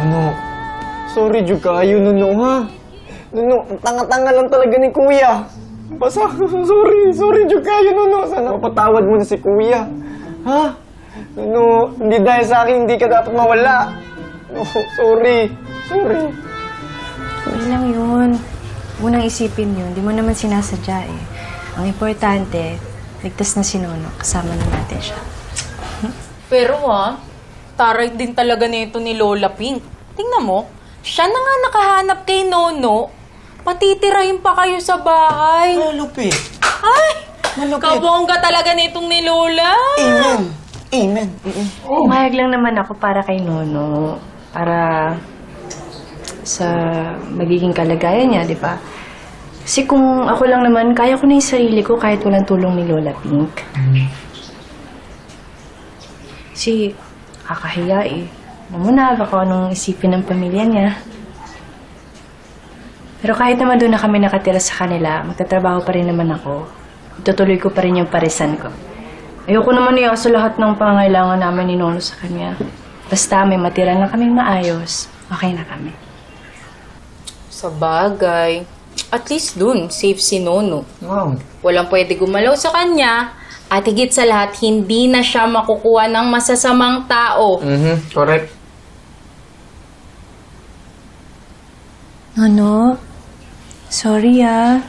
Nuno, sorry jud kayo, Nuno, ha? Nuno, ang tanga-tanga lang talaga ni Kuya. Basta, sorry, sorry jud kayo, Nuno. Sana mapatawad mo na si Kuya. Ha? Nuno, hindi dahil sa akin, hindi ka dapat mawala. No, sorry, sorry. Okay lang yun. Huwag nang isipin yun. Di mo naman sinasadya eh. Ang importante, ligtas na si Nono. Kasama na natin siya. Pero ha, taray din talaga nito ni Lola Pink. Tingnan mo, siya na nga nakahanap kay Nono. Patitirahin pa kayo sa bahay. Malupit. Ay! Malupit. Kabongga talaga nitong ni Lola. Amen. Amen. Umayag lang naman ako para kay Nono. Para sa magiging kalagayan niya, di ba? Kasi kung ako lang naman, kaya ko na yung sarili ko kahit walang tulong ni Lola Pink. Kasi kakahiya eh. Alam mo na, baka anong isipin ng pamilya niya. Pero kahit naman doon na kami nakatira sa kanila, magtatrabaho pa rin naman ako. Itutuloy ko pa rin yung parisan ko. Ayoko naman iaso lahat ng pangangailangan namin ni Nono sa kanya. Basta may matira lang kaming maayos, okay na kami. Sa bagay, at least dun, safe si Nono. Wow. Walang pwede gumalaw sa kanya. At higit sa lahat, hindi na siya makukuha ng masasamang tao. Mm-hmm, correct. Nono, sorry ah.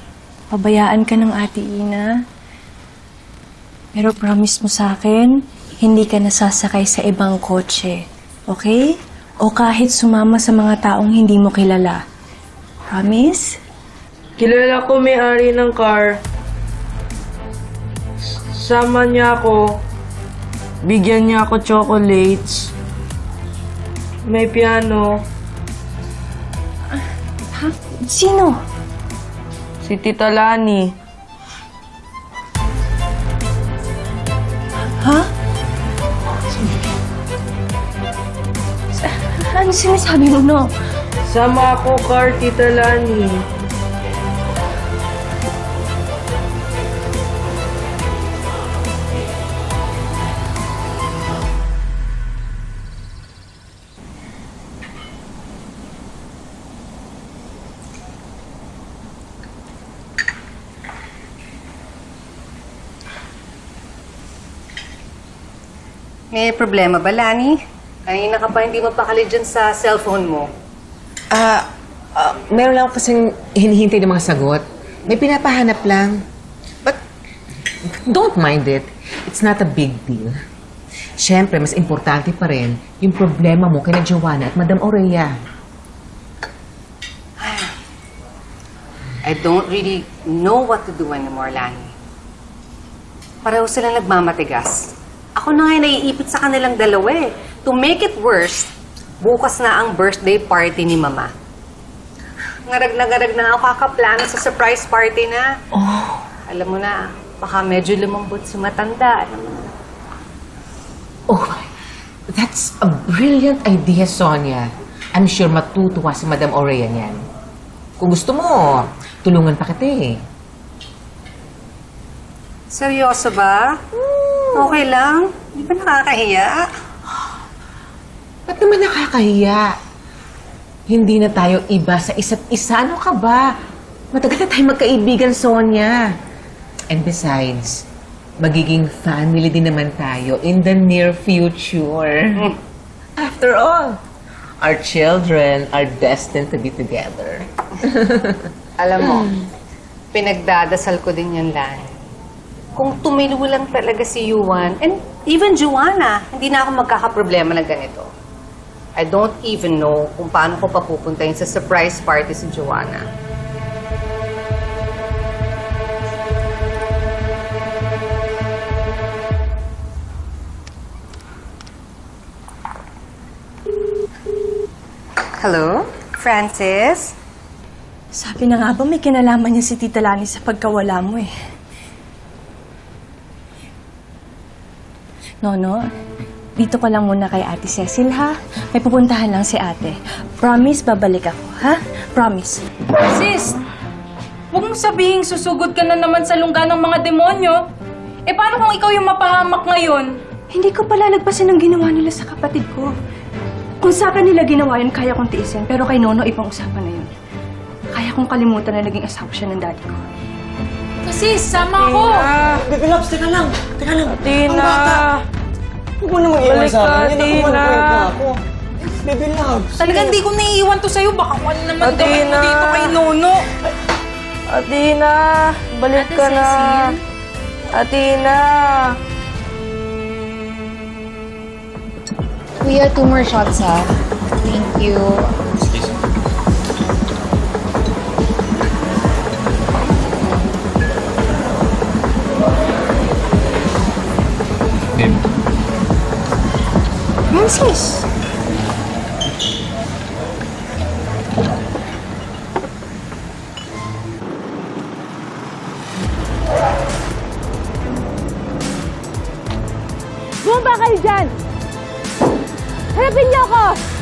Pabayaan ka ng ate Ina. Pero promise mo sa akin, hindi ka nasasakay sa ibang kotse. Okay? O kahit sumama sa mga taong hindi mo kilala. Promise? Kilala ko may-ari ng car. Sama niya ako. Bigyan niya ako chocolates. May piano. Ha? Sino? Si Tita Lani. Ha? Ano sinasabi mo, no? Sama ako car, Tita Lani. May problema ba, Lani? Kanina ka pa hindi mapakali dyan sa cellphone mo. Ah, ah, meron lang kasing hinihintay ng mga sagot. May pinapahanap lang. But, don't mind it. It's not a big deal. Siyempre, mas importante pa rin yung problema mo kina Joanna at Madam Aurelia. I don't really know what to do anymore, Lani. Pareho sila nagmamatigas. Ako na nga naiipit sa kanilang dalawa eh. To make it worse, bukas na ang birthday party ni Mama. Ngarag na ngarag na ako kakaplano sa surprise party na. Oh. Alam mo na, baka medyo lumambot si matanda. Alam mo na. Oh, that's a brilliant idea, Sonia. I'm sure matutuwa si Madam Aurelia niyan. Kung gusto mo, tulungan pa kita eh. Seryoso ba? Okay lang? Di ba nakakahiya? Ba't naman nakakahiya? Hindi na tayo iba sa isa't isa. Ano ka ba? Matagal na tayo magkaibigan, Sonia. And besides, magiging family din naman tayo in the near future. After all, our children are destined to be together. Alam mo, pinagdadasal ko din yan, Lan. Kung tumilo lang talaga si Yuan, and even Joanna, hindi na ako magkakaproblema ng ganito. I don't even know kung paano ko papupuntahin sa surprise party si Joanna. Hello? Francis? Sabi na nga ba may kinalaman niya si Tita Lani sa pagkawala mo eh. Nono, dito ka lang muna kay Ate Cecil ha. May pupuntahan lang si ate. Promise, babalik ako, ha? Promise. Sis, huwag mong sabihin susugod ka na naman sa lungga ng mga demonyo. Eh paano kung ikaw yung mapahamak ngayon? Hindi ko pala lagpasin ang ginawa nila sa kapatid ko. Kung sa akin nila ginawa yun, kaya kong tiisin. Pero kay Nono, ibang usapan na yun. Kaya kong kalimutan na naging asawa siya ng daddy ko. Kasi sama ko. Baby Loves, teka lang. Teka lang. Tina! Huwag mo naman iwan Balik sa akin. ka, Yan ako Tina. na ako. Baby Loves. Talagang hindi ko naiiwan to sa'yo. Baka kung ano naman Athena. gawin mo dito kay Nono. Atina! Balik Ate ka na! Cecil? Atina! Kuya, two more shots ha. Thank you. Sis! Bumaba kayo dyan! Harapin niyo ako!